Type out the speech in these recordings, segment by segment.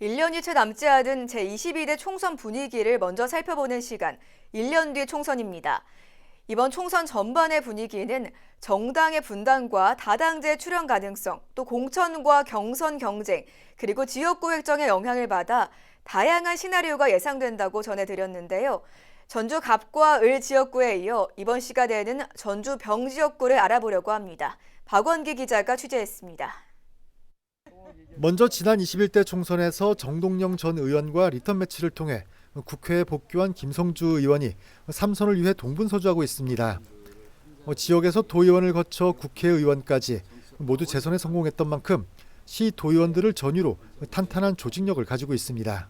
1년이 채 남지 않은 제22대 총선 분위기를 먼저 살펴보는 시간, 1년 뒤 총선입니다. 이번 총선 전반의 분위기는 정당의 분단과 다당제 출현 가능성, 또 공천과 경선 경쟁, 그리고 지역구 획정의 영향을 받아 다양한 시나리오가 예상된다고 전해드렸는데요. 전주 갑과 을 지역구에 이어 이번 시간에는 전주 병 지역구를 알아보려고 합니다. 박원기 기자가 취재했습니다. 먼저 지난 21대 총선에서 정동영 전 의원과 리턴 매치를 통해 국회에 복귀한 김성주 의원이 3선을 위해 동분서주하고 있습니다. 어, 지역에서 도의원을 거쳐 국회의원까지 모두 재선에 성공했던 만큼 시 도의원들을 전유로 탄탄한 조직력을 가지고 있습니다.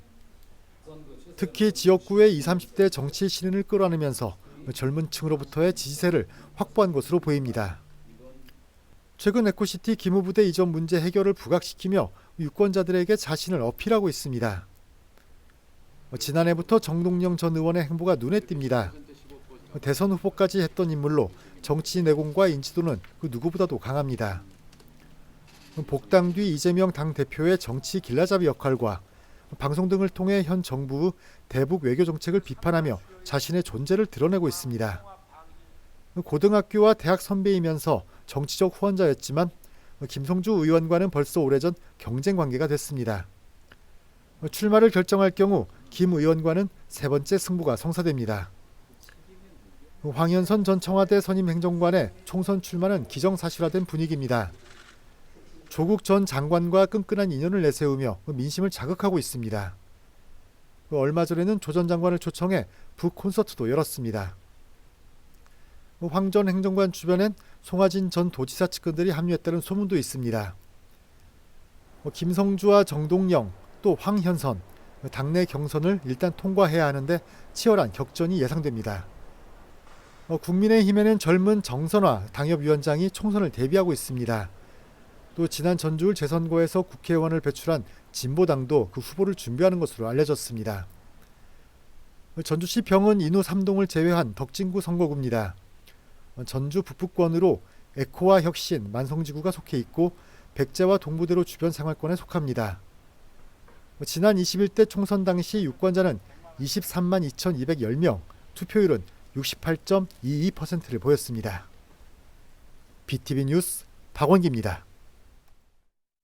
특히 지역구의 20, 30대 정치 신인을 끌어안으면서 젊은 층으로부터의 지지세를 확보한 것으로 보입니다. 최근 에코시티 기무부대 이전 문제 해결을 부각시키며 유권자들에게 자신을 어필하고 있습니다. 어, 지난해부터 정동영 전 의원의 행보가 눈에 띕니다. 어, 대선 후보까지 했던 인물로 정치 내공과 인지도는 그 누구보다도 강합니다. 어, 복당 뒤 이재명 당 대표의 정치 길라잡이 역할과 방송 등을 통해 현 정부의 대북 외교 정책을 비판하며 자신의 존재를 드러내고 있습니다. 고등학교와 대학 선배이면서 정치적 후원자였지만 김성주 의원과는 벌써 오래전 경쟁 관계가 됐습니다. 출마를 결정할 경우 김 의원과는 세 번째 승부가 성사됩니다. 황현선 전 청와대 선임 행정관의 총선 출마는 기정사실화된 분위기입니다. 조국 전 장관과 끈끈한 인연을 내세우며 민심을 자극하고 있습니다. 얼마 전에는 조 전 장관을 초청해 북 콘서트도 열었습니다. 황 전 행정관 주변엔 송하진 전 도지사 측근들이 합류했다는 소문도 있습니다. 김성주와 정동영 또 황현선 당내 경선을 일단 통과해야 하는데 치열한 격전이 예상됩니다. 어, 국민의힘에는 젊은 정선화 당협위원장이 총선을 대비하고 있습니다. 또 지난 전주울 재선거에서 국회의원을 배출한 진보당도 그 후보를 준비하는 것으로 알려졌습니다. 전주시 병은 인후 3동을 제외한 덕진구 선거구입니다. 전주 북부권으로 에코와 혁신, 만성지구가 속해 있고 백제와 동부대로 주변 생활권에 속합니다. 지난 21대 총선 당시 유권자는 23만 2,210명, 투표율은 68.22%를 보였습니다. BTV 뉴스 박원기입니다.